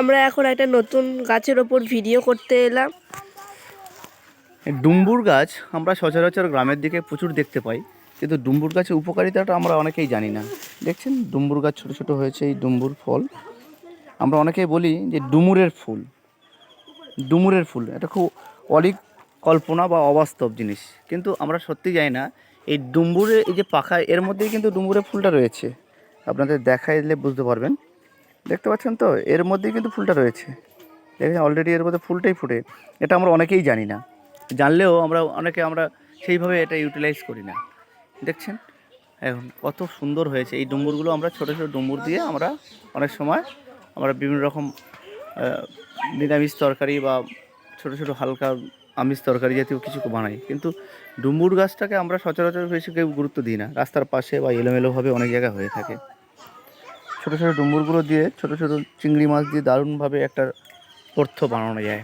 আমরা এখন একটা নতুন গাছের ওপর ভিডিও করতে এলাম। ডুম্বুর গাছ আমরা সচরাচর গ্রামের দিকে প্রচুর দেখতে পাই, কিন্তু ডুম্বুর গাছের উপকারিতাটা আমরা অনেকেই জানি না। দেখছেন, ডুম্বুর গাছ ছোট ছোট হয়েছে, এই ডুম্বুর ফল। আমরা অনেকেই বলি যে ডুমুরের ফুল। ডুমুরের ফুল, এটা খুব অলিক কল্পনা বা অবাস্তব জিনিস। কিন্তু আমরা সত্যি জানি না, এই ডুম্বুরের এই যে পাখা, এর মধ্যেই কিন্তু ডুম্বুরের ফুলটা রয়েছে। আপনাদের দেখাইলে বুঝতে পারবেন। দেখতে পাচ্ছেন তো? এর মধ্যেই কিন্তু ফুলটা রয়েছে। দেখেন অলরেডি এর মধ্যে ফুলটাই ফুটে। এটা আমরা অনেকেই জানি না। জানলেও আমরা, অনেকে আমরা সেইভাবে এটা ইউটিলাইজ করি না। দেখছেন? এখন কত সুন্দর হয়েছে। এই ডুম্বুরগুলো আমরা ছোটো ছোটো ডুম্বুর দিয়ে আমরা অনেক সময় আমরা বিভিন্ন রকম নিরামিষ তরকারি বা ছোটো ছোটো হালকা আমিষ তরকারি জাতীয় কিছু বানাই। কিন্তু ডুম্বুর গাছটাকে আমরা সচরাচর বেশি কেউ গুরুত্ব দিই না। রাস্তার পাশে বা এলোমেলোভাবে অনেক জায়গায় হয়ে থাকে। ছোটো ছোটো ডুম্বুরগুলো দিয়ে ছোটো ছোটো চিংড়ি মাছ দিয়ে দারুণভাবে একটা অর্থ বানানো যায়।